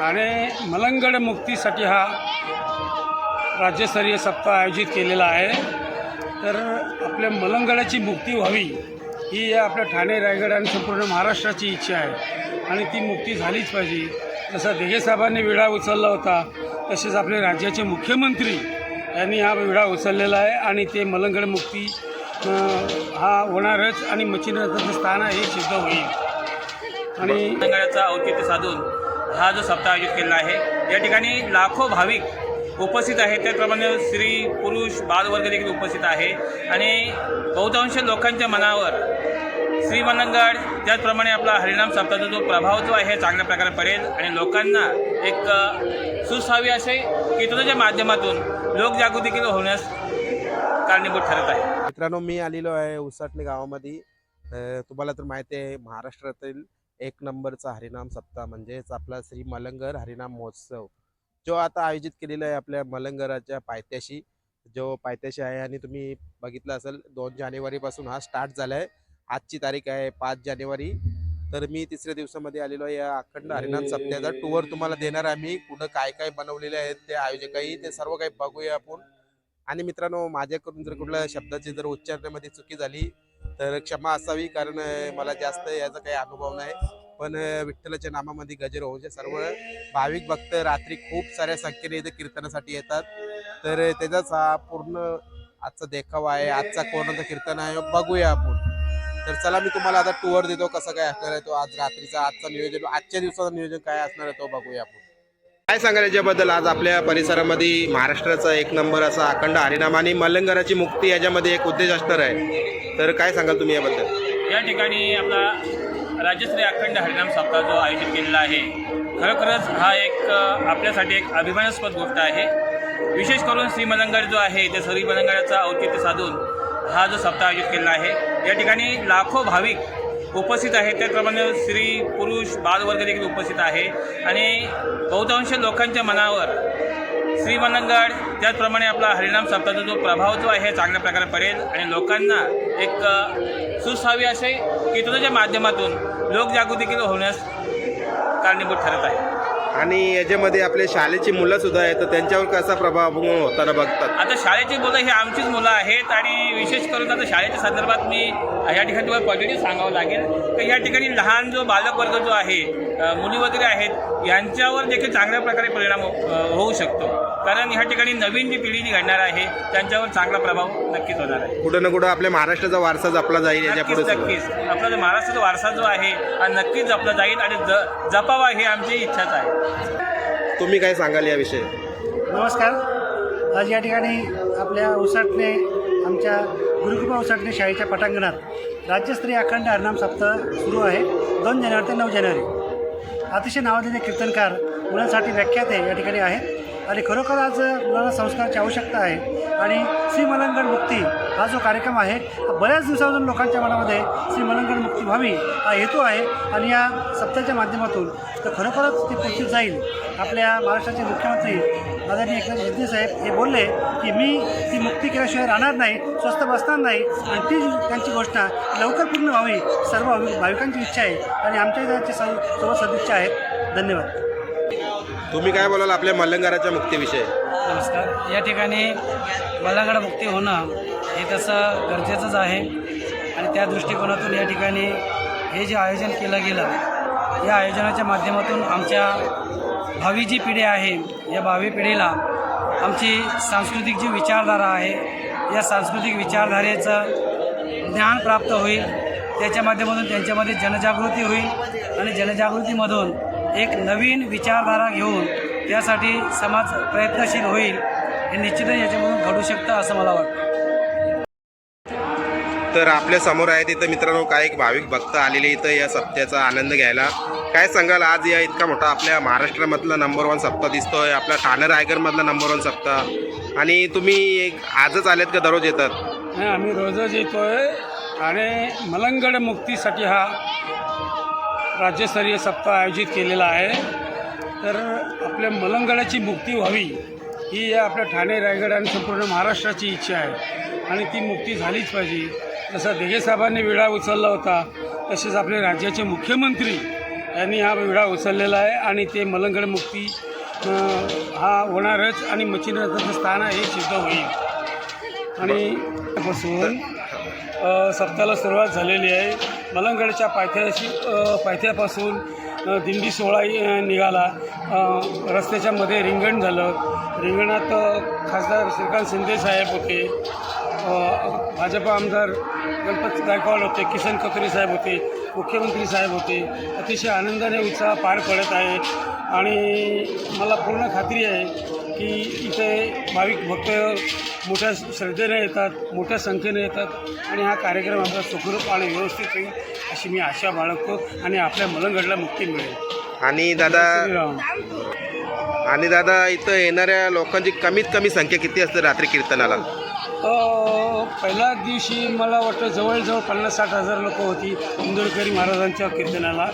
आणि मलंगड मुक्तीसाठी हा राज्यस्तरीय सप्ताह आयोजित केलेला आहे. तर आपल्या मलंगडाची मुक्ती व्हावी ही आपल्या ठाणे रायगड आणि संपूर्ण महाराष्ट्राची इच्छा आहे. आणि ती मुक्ती झालीच पाहिजे. जसं देगेसाहेबांनी विडा उचलला होता तसेच आपले राज्याचे मुख्यमंत्री यांनी हा विडा उचललेला आहे आणि ते मलंगड मुक्ती हा होणारच आणि मच्छीनाथाचं स्थान आहे हे सिद्ध होईल. आणि मंगळाचं औचित्य साधून हा जो सप्ताह आयोजित केलेला आहे या ठिकाणी लाखो भाविक उपस्थित आहेत. त्याचप्रमाणे स्त्री पुरुष बालवर्ग देखील उपस्थित आहे. आणि बहुतांश लोकांच्या मनावर श्रीमनंगड त्याचप्रमाणे आपला हरिणाम सप्ताहाचा जो प्रभाव जो आहे चांगल्या प्रकारे पडेल. आणि लोकांना एक सुसावी असे कीर्तनाच्या माध्यमातून लोकजागृती देखील होण्यास कारणीभूत ठरत आहे. मित्रांनो मी आलेलो आहे उसाटणे गावामध्ये. तुम्हाला तर माहिती आहे महाराष्ट्रातील एक नंबरचा हरिनाम सप्ताह म्हणजेच आपला श्री मलंगर हरिनाम महोत्सव. जो आता आयोजित केलेला आहे आपल्या मलंगराच्या पायथ्याशी. जो पायथ्याशी आहे आणि तुम्ही बघितलं असेल दोन जानेवारीपासून हा स्टार्ट झाला आहे आजची तारीख आहे पाच जानेवारी. तर मी तिसऱ्या दिवसामध्ये आलेलो आहे. या अखंड हरिनाम सप्त्याचा टूर तुम्हाला देणार आहे मी कुठं काय काय बनवलेले आहेत ते आयोजकही ते सर्व काही बघूया आपण. आणि मित्रांनो माझ्याकडून जर कुठल्या शब्दाची जर उच्चारण्यामध्ये चुकी झाली तर क्षमा असावी कारण मला जास्त याचा काही अनुभव नाही. पण विठ्ठलाच्या नामामध्ये गजर होऊचे सर्व भाविक भक्त रात्री खूप साऱ्या संख्येने इथे कीर्तनासाठी येतात. तर त्याचाच हा पूर्ण आजचा देखावा आहे. आजचा कोणाचं कीर्तन आहे बघूया आपण. तर चला मी तुम्हाला आता टूर देतो कसं काय असणार आहे तो आज रात्रीचा आजचा नियोजन आजच्या दिवसाचं नियोजन काय असणार आहे तो बघूया आपण. काय सांगाल याच्याबद्दल? आज आपल्या परिसरामध्ये महाराष्ट्राचा एक नंबर असा अखंड हरिनाम आणि मलंगराची मुक्ती याच्यामध्ये एक उद्देश असणार आहे. तर काय सांगाल तुम्ही याबद्दल? या ठिकाणी आपला राज्यस्तरीय अखंड हरिनाम सप्ताह जो आयोजित केलेला आहे खरोखरच हा एक आपल्यासाठी एक अभिमानास्पद गोष्ट आहे. विशेष करून श्रीमलंगड जो आहे त्या श्रीमलंगडाचं औचित्य साधून हा जो सप्ताह आयोजित केलेला आहे. या ठिकाणी लाखो भाविक उपस्थित आहेत. त्याचप्रमाणे स्त्री पुरुष बालवर्ग देखील उपस्थित आहे. आणि बहुतांश लोकांच्या मनावर श्रीमनंगड त्याचप्रमाणे आपला हरिनाम सप्ताहाचा जो प्रभाव जो आहे चांगल्या प्रकारे पडेल. आणि लोकांना एक सुसावी असे कीर्तनाच्या माध्यमातून लोकजागृती देखील होण्यास कारणीभूत ठरत आहे. आणि याच्यामध्ये आपले शाळेची मुलं सुद्धा आहेत तर त्यांच्यावर कसा प्रभाव होताना बघतात? आता शाळेची मुलं ही आमचीच मुलं आहेत आणि विशेष करून आता शाळेच्या संदर्भात मी या ठिकाणी तुम्हाला पॉझिटिव्ह सांगावं लागेल. तर या ठिकाणी लहान जो बालक वर्ग जो आहे मुली वगैरे आहेत यांच्यावर देखील चांगल्या प्रकारे परिणाम अ, होऊ शकतो. कारण ह्या ठिकाणी नवीन जी पिढी जी घडणार आहे त्यांच्यावर चांगला प्रभाव नक्कीच होणार आहे. कुठं ना कुठं आपल्या महाराष्ट्राचा वारसा जपला जाईल याच्या नक्कीच पुढे नक्कीच. आपला जो महाराष्ट्राचा वारसा जो आहे हा नक्कीच जपला जाईल आणि ज जपावा ही आमची इच्छाच आहे. तुम्ही काय सांगाल याविषयी? नमस्कार. आज या ठिकाणी आपल्या उसाटणे आमच्या गुरुकृपा उसाटणे शाळेच्या पटांगणात राज्यस्तरीय अखंड हरनाम सप्ताह सुरू आहे. दोन जानेवारी ते नऊ जानेवारी. अतिशय नावाजलेले कीर्तनकार मुलांसाठी व्याख्याते या ठिकाणी आहेत. आणि खरोखर आज मुलांना संस्काराची आवश्यकता आहे. आणि श्रीमलंगड मुक्ती हा जो कार्यक्रम आहे बऱ्याच दिवसापासून लोकांच्या मनामध्ये श्री मलंगड मुक्ती व्हावी हा हेतू आहे आणि या सप्ताहाच्या माध्यमातून तर खरोखरच ती पूर्ती जाईल. आपल्या महाराष्ट्राचे मुख्यमंत्री आदरणीय एकनाथ शिंदे साहेब हे बोलले की मी ती मुक्ती केल्याशिवाय राहणार नाही स्वस्त बसणार नाही आणि ती त्यांची घोषणा लवकर पूर्ण व्हावी सर्व भाविक- भाविकांची इच्छा आहे आणि आमच्या इथे सर्व सर्व सदिच्छा आहेत. धन्यवाद. तुम्ही काय बोलाल आपल्या मलंगाराच्या मुक्तीविषयी? नमस्कार. या ठिकाणी मलागड मुक्ती होणं हे तसं गरजेचंच आहे. आणि त्या दृष्टिकोनातून या ठिकाणी हे जे आयोजन केलं गेलं या आयोजनाच्या माध्यमातून आमच्या भावी जी पिढी आहे या भावी पिढीला आमची सांस्कृतिक जी विचारधारा आहे या सांस्कृतिक विचारधारेचं ज्ञान प्राप्त होईल. त्याच्या माध्यमातून त्यांच्यामध्ये जनजागृती होईल आणि जनजागृतीमधून एक नवीन विचारधारा घेऊन त्यासाठी समाज प्रयत्नशील होईल हे निश्चितच याच्यामधून घडू शकतं असं मला वाटतं. तर आपल्यासमोर आहे तिथं मित्रांनो काही भाविक भक्त आलेले इथं या सप्त्याचा आनंद घ्यायला. काय सांगाल? आज या इतका मोठा आपल्या महाराष्ट्रामधला नंबर वन सप्ताह दिसतोय. आपल्या ठाणे रायगडमधला नंबर वन सप्ताह आणि तुम्ही एक आजच आलेत का? दररोज येतात. नाही आम्ही रोजच येतोय. आणि मलंगड मुक्तीसाठी हा राज्यस्तरीय सप्ताह आयोजित केलेला आहे. तर आपल्या मलंगडाची मुक्ती व्हावी ही या आपल्या ठाणे रायगड आणि संपूर्ण महाराष्ट्राची इच्छा आहे. आणि ती मुक्ती झालीच पाहिजे. जसं दिगेसाहेबांनी विडा उचलला होता तसेच आपले राज्याचे मुख्यमंत्री यांनी हा विडा उचललेला आहे आणि ते मलंगड मुक्ती हा होणारच आणि मच्छीनाथाचं स्थान हे सिद्ध होईल. आणि पासून अ, सप्ताहाला सुरुवात झालेली आहे. मलंगडच्या पायथ्याशी पायथ्यापासून दिंडी सोहळा निघाला. रस्त्याच्यामध्ये रस्त्याच्या मध्ये रिंगण झालं. रिंगणात खासदार श्रीकांत शिंदे साहेब होते. भाजप आमदार गणपत गायकवाड होते किसन कथोरे साहेब होते मुख्यमंत्री साहेब होते. अतिशय आनंदाने उत्साह पार पडत आहे. आणि मला पूर्ण खात्री आहे की इथे भाविक भक्त मोठ्या श्रद्धेने येतात मोठ्या संख्येने येतात. आणि हा कार्यक्रम आपला सुखरूप आणि व्यवस्थित होईल अशी मी आशा बाळगतो आणि आपल्या मलंगडला मुक्ती मिळेल. आणि दादा. आणि दादा इथं येणाऱ्या लोकांची कमीत कमी संख्या किती असते रात्री कीर्तनाला? पहिल्या दिवशी मला वाटतं जवळजवळ पन्नास साठ हजार लोक होती इंदोरकरी महाराजांच्या कीर्तनाला.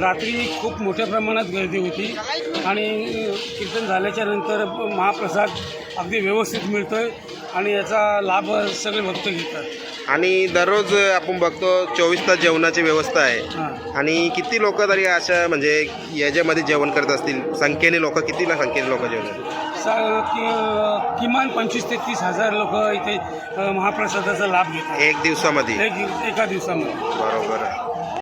रात्री खूप मोठ्या प्रमाणात गर्दी होती आणि कीर्तन झाल्याच्यानंतर महाप्रसाद अगदी व्यवस्थित मिळतो आहे आणि याचा लाभ सगळे भक्त घेतात. आणि दररोज आपण बघतो चोवीस तास जेवणाची व्यवस्था आहे. आणि किती लोक तरी अशा म्हणजे याच्यामध्ये जेवण करत असतील? संख्येने लोक किती ना संख्येने लोक जेवण करतात? सा कि किमान पंचवीस ते तीस हजार लोक इथे महाप्रसादाचा लाभ घेतात. एक दिवसामध्ये? एक एका दिवसामध्ये. बरोबर आहे.